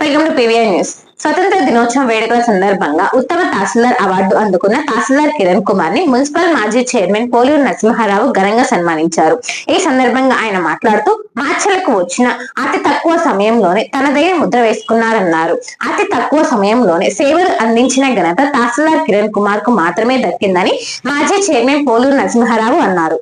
Welcome PVR news. స్వతంత్ర దినోత్సవం వేడుకల సందర్భంగా ఉత్తమ తహసీల్దార్ అవార్డు అందుకున్న తహసీల్దార్ కిరణ్ కుమార్ని మున్సిపల్ మాజీ చైర్మన్ పోలూరు నరసింహారావు ఘనంగా సన్మానించారు. ఈ సందర్భంగా ఆయన మాట్లాడుతూ మార్చలకు వచ్చిన అతి తక్కువ సమయంలోనే తనదైన ముద్ర వేసుకున్నారన్నారు. అతి తక్కువ సమయంలోనే సేవలు అందించిన ఘనత తహసీల్దార్ కిరణ్ కుమార్కు మాత్రమే దక్కిందని మాజీ చైర్మన్ పోలూరు నరసింహారావు అన్నారు.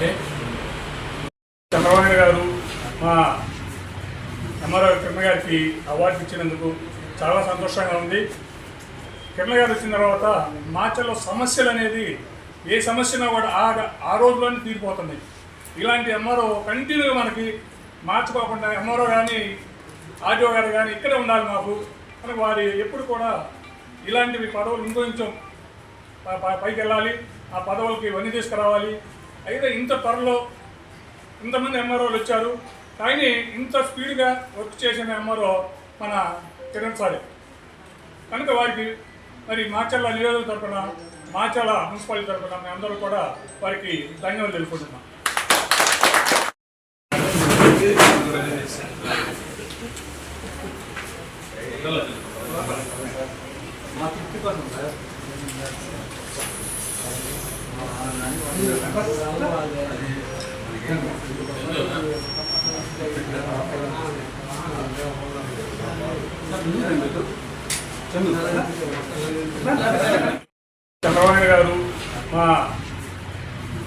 Okay. చంద్రబాబు గారు మా ఎంఆర్ఓ కిరణ్ గారికి అవార్డు ఇచ్చినందుకు చాలా సంతోషంగా ఉంది. కిరణ్ గారు వచ్చిన తర్వాత మార్చల్లో సమస్యలు అనేది ఏ సమస్యనా కూడా ఆ ఆ రోజులోనే తీరిపోతున్నాయి. ఇలాంటి ఎంఆర్ఓ కంటిన్యూగా మనకి మార్చుకోకుండా ఎంఆర్ఓ కానీ ఆర్డీఓ గారు కానీ ఇక్కడే ఉండాలి మాకు. మనకు వారి ఎప్పుడు కూడా ఇలాంటివి పదవులు ఇంకొంచెం కొంచెం పైకి వెళ్ళాలి. ఆ పదవులకి ఇవన్నీ తీసుకురావాలి. అయితే ఇంత త్వరలో ఇంతమంది ఎంఆర్ఓలు వచ్చారు. కానీ ఇంత స్పీడ్గా వర్క్ చేసిన ఎంఆర్ఓ మన కిరణ్ సారే. కనుక వారికి మరి మాచల్ల నియోజక తరపున మాచల్ల మున్సిపాలిటీ తరపున మేము అందరూ కూడా వారికి ధన్యవాదాలు తెలుపుకుంటున్నాం. చంద్రబాబు గారు మా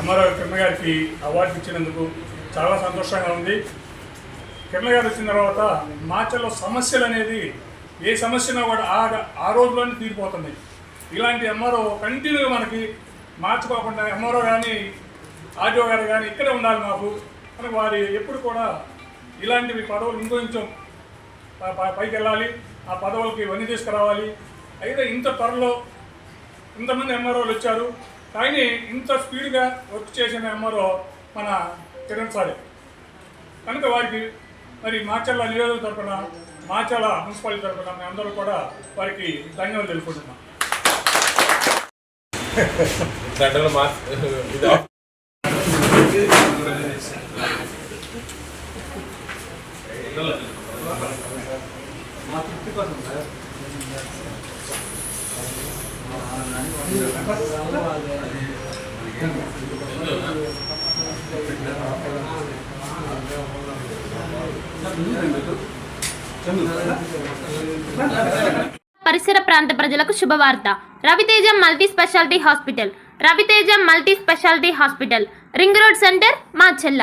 ఎంఆర్ఓ కిరణ్ గారికి అవార్డు ఇచ్చినందుకు చాలా సంతోషంగా ఉంది. కిరణ్ గారు వచ్చిన తర్వాత మాచల్లో సమస్యలు అనేది ఏ సమస్యనా కూడా ఆ ఆ రోజులోనే తీరిపోతుంది ఇలాంటి ఎంఆర్ఓ కంటిన్యూగా మనకి మార్చుకోకుండా ఎంఆర్ఓ కానీ ఆర్డీఓ గారు కానీ ఇక్కడే ఉండాలి మాకు. మనకు వారి ఎప్పుడు కూడా ఇలాంటివి పదవులు ఇంకొంచెం ప- పైకి వెళ్ళాలి. ఆ పదవులకి ఇవన్నీ తీసుకురావాలి. అయితే ఇంత త్వరలో ఇంతమంది ఎంఆర్ఓలు వచ్చారు. కానీ ఇంత స్పీడ్గా వర్క్ చేసిన ఎంఆర్ఓ మన కిరణ్ సారే. కనుక వారికి మరి మాచల్ల నియోజక తరపున మాచల్ల మున్సిపాలిటీ తరపున మేము అందరూ కూడా వారికి ధన్యవాదాలు తెలుపుకుంటున్నాం. పరిసర ప్రాంత ప్రజలకు శుభవార్త. Raviteja multi speciality hospital. Raviteja multi speciality hospital. Ring road centre మా చెల్ల